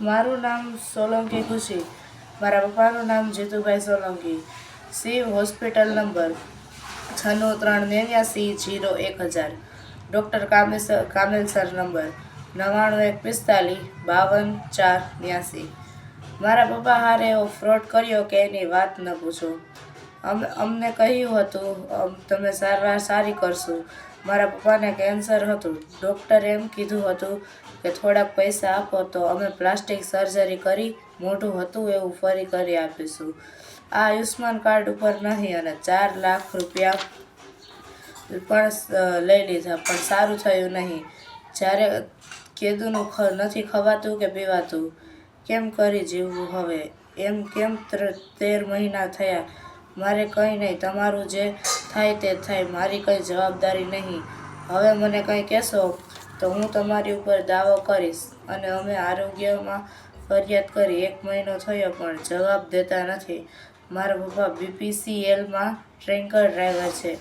મારું નામ સોલંકી ખુશી. મારા પપ્પાનું નામ જીતુભાઈ સોલંકી. શિવ હોસ્પિટલ નંબર છન્નું ત્રણ નેવ્યાસી જીરો એક હજાર. ડૉક્ટર કામેસર કામેલસર નંબર નવ્વાણું એક પિસ્તાલીસ બાવન ચાર ન્યાસી મારા પપ્પા હારે એવો ફ્રોડ કર્યો કે એની વાત ન પૂછો. અમ, અમને કહ્યું હતું તમે સારવાર સારી કરશું. મારા પપ્પાને કેન્સર હતું. ડૉક્ટરે એમ કીધું હતું કે થોડાક પૈસા આપો તો અમે પ્લાસ્ટિક સર્જરી કરી મોઢું હતું એવું ફરી કરી આપીશું. આ આયુષ્માન કાર્ડ ઉપર નહીં અને ચાર લાખ રૂપિયા પણ લઈ લીધા, પણ સારું થયું નહીં. જ્યારે કેદુનું નથી ખવાતું કે પીવાતું, કેમ કરી જીવવું હવે? એમ કેમ તેર મહિના થયા? મારે કંઈ નહીં, તમારું જે થાય તે થાય, મારી કંઈ જવાબદારી નહીં. હવે મને કંઈ કહેશો? તો હું તમારી ઉપર દાવો કરીશ અને અમે આરોગ્યમાં ફરિયાદ કરી એક મહિનો થયો પણ જવાબ દેતા નથી. મારા પપ્પા બીપીસીએલમાં ટ્રેન્કર ડ્રાઈવર છે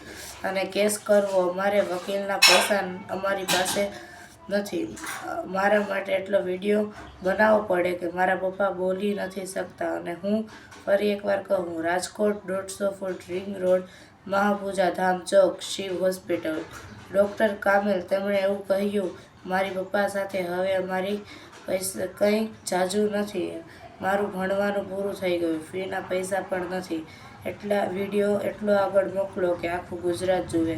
અને કેસ કરવો, મારે વકીલના પૈસા અમારી પાસે નથી. મારા માટે એટલો વીડિયો બનાવવો પડે કે મારા પપ્પા બોલી નથી શકતા અને હું ફરી એકવાર કહું, રાજકોટ દોઢસો foot ring road Mahapuja Dham Chowk, Shiv hospital. Doctor Kamil તેમણે એવું કહ્યું, મારી પપ્પા સાથે હવે અમારી પૈસા કંઈ જાજુ નથી. મારું ભણવાનું પૂરું થઈ ગયું ફીના પૈસા પણ નથી. એટલા વીડિયો એટલો આગળ મોકલો કે આખું ગુજરાત જુએ.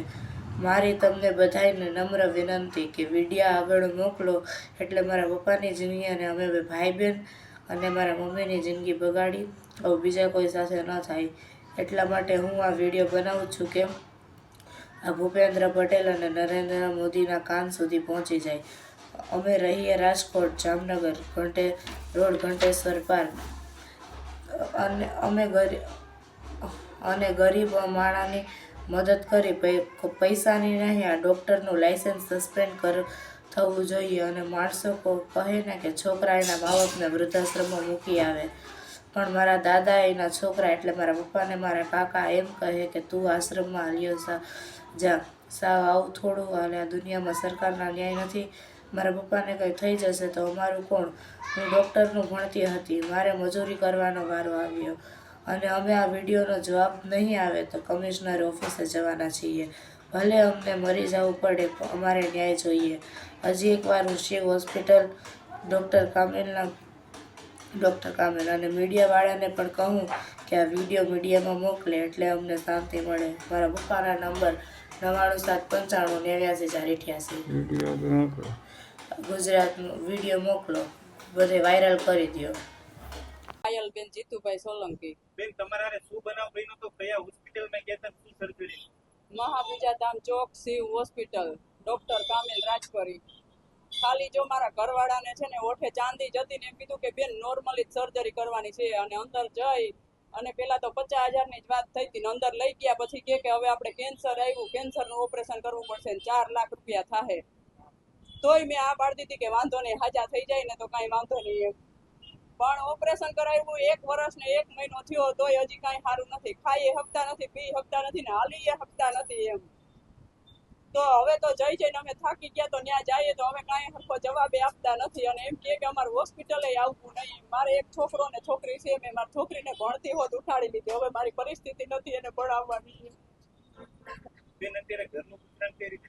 મારી તમને બધાયને નમ્ર વિનંતી કે વિડીયા આગળ મોકલો. એટલે મારા પપ્પાની જિંદગી અને અમે ભાઈ બહેન અને મારા મમ્મીની જિંદગી બગાડી. આવું બીજા કોઈ સાથે ન થાય. એટલા માટે હું આ વીડિયો બનાવું છું કે આ ભૂપેન્દ્ર પટેલ અને નરેન્દ્ર મોદીના કાન સુધી પહોંચી જાય. અમે રહીએ રાજકોટ, જામનગર, ઘંટે રોડ, ઘંટેશ્વર પાર્ક. અને અમે ગરીબ અને ગરીબ માણાની મદદ કરી પૈસાની નહીં આ ડૉક્ટરનું લાઇસન્સ સસ્પેન્ડ કર, થવું જોઈએ અને માણસો કહે ને કે છોકરા એના મા વૃદ્ધાશ્રમમાં મૂકી આવે. પણ મારા દાદા એના છોકરા એટલે મારા પપ્પાને મારા કાકા એમ કહે કે તું આશ્રમમાં હાલ્યો સા, જા, સાવ આવું થોડું હાલે આ દુનિયામાં સરકારના ન્યાય નથી. મારા પપ્પાને કંઈ થઈ જશે તો અમારું કોણ? હું ડૉક્ટરનું ભણતી હતી, મારે મજૂરી કરવાનો વારો આવ્યો. અને અમે આ વિડીયોનો જવાબ નહીં આવે તો કમિશનર ઓફિસે જવાના છીએ. ભલે અમને મરી જવું પડે પણ અમારે ન્યાય જોઈએ. હજી એકવાર હું શિવ હોસ્પિટલ ડૉક્ટર કામેલના ડૉક્ટર કામેલ અને મીડિયાવાળાને પણ કહું કે આ વીડિયો મીડિયામાં મોકલે એટલે અમને શાંતિ મળે. મારા પપ્પાના નંબર નવ્વાણું સાત પંચાણું નેવ્યાસી ચાર અઠ્યાસી. ગુજરાતનો વીડિયો મોકલો. બધે વાયરલ કરી દો પાયલબેન જીતુભાઈ સોલંકી. બેન તમારા શું બનાવ બન્યો તો કયા હોસ્પિટલમાં ગયા હતા શું surgery Mahapuja Dham Chowk Shiv hospital. Doctor Kamil Rajpari. ખાલી જો મારા ઘરવાળાને છે ને ઓઠે ચાંદી જતી ને એમ કીધું કે બેન નોર્મલી જ સર્જરી કરવાની છે અને અંદર જઈ. અને પેલા તો પચાસ હજારની જ વાત થઈ હતી ને અંદર લઈ ગયા પછી કે કે હવે આપણે કેન્સર આવ્યું કેન્સરનું ઓપરેશન કરવું પડશે ને ચાર લાખ રૂપિયા થાય તોય મેં આ પાડી દીધી કે વાંધો નહીં હાજા થઈ જાય ને તો કાંઈ વાંધો નહીં એમ. પણ ઓપરેશન કરાવ્યું એક વર્ષ ને એક મહિનો થયો તોય હજી કાંઈ સારું નથી. ખાઈ હપ્તા નથી પી હપ્તા નથી ને હાલી હકતા નથી એમ. તો હવે તો જઈ જઈને અમે થાકી ગયા તો ત્યાં જઈએ તો અમે કાંઈ સરખો જવાબે આપતા નથી. અને એમ કે અમારે હોસ્પિટલે આવવું નહીં. મારે એક છોકરો ને છોકરી છે, મેં મારી છોકરીને ભણતી હોત, ઉઠાડી લીધી. હવે મારી પરિસ્થિતિ નથી એને ભણાવવાની. બેન, અત્યારે ઘરનું કઈ રીતે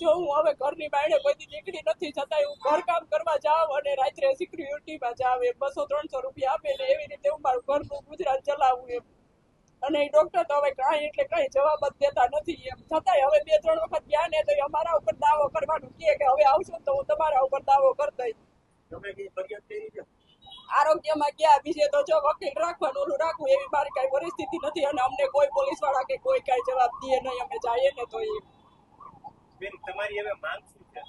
જો હું હવે ઘરની બાયણે કોઈથી નીકળી નથી છતાંય હું ઘરકામ કરવા જાઉં અને રાત્રે સિક્યુરિટીમાં જાઉં એમ. બસો ત્રણસો રૂપિયા આપે ને એવી રીતે હું મારું ઘરનું ગુજરાન ચલાવું એમ. અને એ ડોક્ટર તો હવે કાંઈ એટલે કાંઈ જવાબ જ દેતા નથી એમ. છતાંય હવે બે ત્રણ વખત ગયા ને તો અમારા ઉપર દાવો કરવાનું કહે કે હવે આવશો તો હું તમારા ઉપર દાવો કરી દઈશ. આરોગ્યમાં ગયા બીજે તો જો વકીલ રાખવાનું ઓલું રાખવું એવી મારી કાંઈ પરિસ્થિતિ નથી અને અમને કોઈ પોલીસવાળા કે કોઈ કાંઈ જવાબ દે નહીં અમે જઈએ ને તો એ બેન તમારી હવે માંગ શું છે?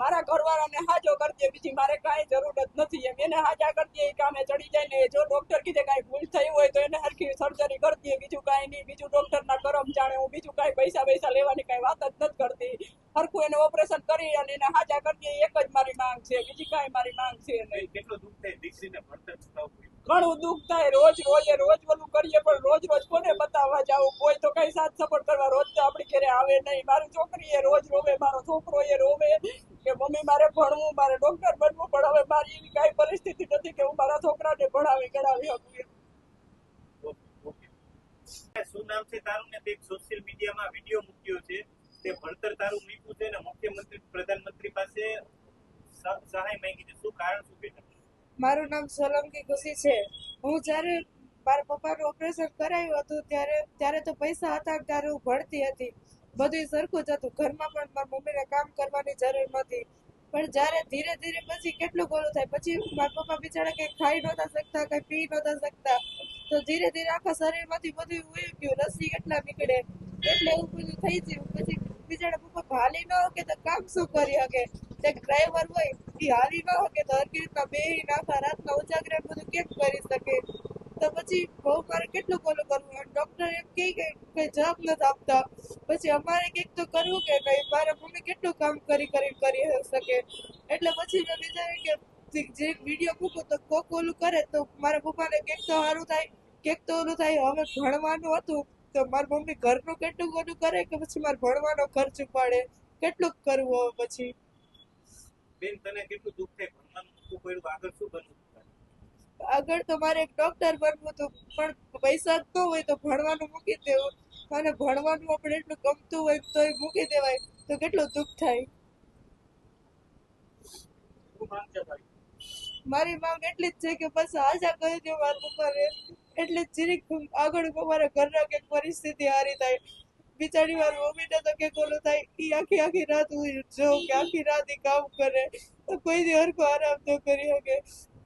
મારા ઘરવાળાને હાજો કરી દે બીજી મારે કાંઈ જરૂર જ નથી. એમ એને હાજા કરી દે એ કામે ચડી જાય ને જો ડોક્ટર કીધે કાંઈ ભૂલ થઈ હોય તો એને હરખી સર્જરી કરી દે બીજું કાંઈ નહીં. બીજું ડોક્ટરના કરમ જાણે હું બીજું કાંઈ પૈસા પૈસા લેવાની કાંઈ વાત જ નથી કરતી. હરખું એને ઓપરેશન કરી અને એને હાજા કરી દે એક જ મારી માંગ છે બીજી કાંઈ મારી માંગ છે નહીં. કેટલું દુઃખ થાય દીકરીને ભણતર ચૂકવવું ઘણું દુઃખ થાય રોજ રોજ રોજ ઓલું કરીએ પણ રોજ રોજ કોને બતાવવા જાવું? કોઈ તો કઈ સાથ સપોર્ટ કરવા રોજ નહીં મારી છોકરી એ રોજ રોવે મારો છોકરો એ રોવે કે મમ્મી મારે ભણવું મારે ડોક્ટર બનવું પણ હવે મારી એવી કાંઈ પરિસ્થિતિ છોકરાને ભણાવી ગણાવી શકું. શું નામ છે તારું ને તે સોશિયલ મીડિયામાં વીડિયો મૂક્યો છે. તે ભણતર તારું મૂક્યું છે ને મુખ્યમંત્રી પ્રધાનમંત્રી પાસે સહાય માંગી છે. શું કારણ શું બેટા? મારું નામ સોલંકી ખુશી છે. હું જ્યારે મારા પપ્પાનું ઓપરેશન કરાયું હતું ત્યારે ત્યારે તો પૈસા હતા ત્યારે હું ભણતી હતી. બધું સરખું જ હતું. ઘરમાં પણ મારા મમ્મીને કામ કરવાની જરૂર નથી પણ જ્યારે ધીરે ધીરે પછી કેટલું ગોળું થાય, પછી મારા પપ્પા બિચારા કંઈ ખાઈ નહોતા શકતા, કંઈ પી નહોતા શકતા. તો ધીરે ધીરે આખા શરીરમાંથી બધું ઉયું ગયું, રસી કેટલા નીકળે. એટલે એવું બધું થઈ ગયું. પછી બિચારા પપ્પા હાલી ન શકે તો કામ શું કરી શકે તે ડ્રાઈવર હોય, એ હાલી ન શકે તો હરકી રીતના બે નાખા રાતના ઉજાગરા બધું કેમ કરી શકે? તો પછી બહુ મારે કેટલું બોલું કરવું? ડોક્ટર એમ કહે કે કઈ જવાબ નથી આપતા. પછી અમારે કંઈક તો કરવું કે નહીં મારા મમ્મી કેટલું કામ કરી કરી કરી શકે એટલે પછી મેં વિચાર્યું કે જે- વીડિયો મૂકું તો કોક ઓલું કરે તો મારા પપ્પાને કંઈક તો સારું થાય, કંઈક તો ઓલું થાય. હવે ભણવાનું હતું તો મારી મમ્મી ઘરનું કેટલું ઓલું કરે કે પછી મારે ભણવાનો ખર્ચ ઉપાડે? કેટલું કરવું પછી? બેન, તને કેટલું દુઃખ થાય? ભણવાનું આગળ શું બનવું આગળ તો મારે એક ડોક્ટર બનવું હતું પણ પૈસા તો હોય તો ભણવાનું મૂકી દેવું. અને ભણવાનું આપણે એટલું ગમતું હોય તો એ મૂકી દેવાય. તો કેટલું દુઃખ થાય. મારી માંગ એટલી જ છે કે બસ આશા કરી દો મારા ઉપર એટલે જીરીક આગળ મારા ઘરના કે પરિસ્થિતિ સારી થાય. બિચારી વાર મમ્મીને તો કે કોલો થાય એ આખી આખી રાત હું જોઉં કે આખી રાત એ કામ કરે. તો કોઈ દી હરખો આરામ તો કરી શકે.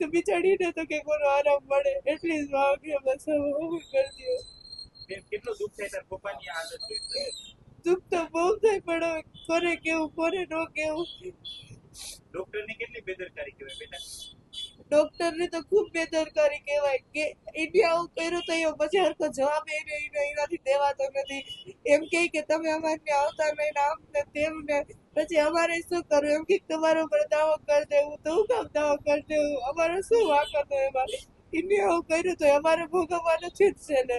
તો બિચારીને તો કે કોનો આરામ મળે. એટલી જ માંગ બસ હું કરી દો બેન કેટલું દુઃખ થાય તાર પપ્પાની હાલત? દુઃખ તો બહુ થાય પણ કોને કેવું કોને ન કેવું? ડોક્ટરની કેટલી બેદરકારી કહેવાય બેટા? ડોક્ટરને તો ખૂબ બેદરકારી કહેવાય કે ઇન્ડિયા આવું કર્યું તો એ પછી હરકો જવાબ એને એને એનાથી દેવાતો નથી. એમ કહે કે તમે અમારે ત્યાં આવતા નહીં આમ ને તેમ ને પછી અમારે શું કરવું? એમ કે તમારા પર દાવો કરી દેવું તો હું કામ દાવો કરી દેવું અમારે શું વાંક હતો એમાં? એને આવું કર્યું તો અમારે ભોગવવાનું છે છે ને.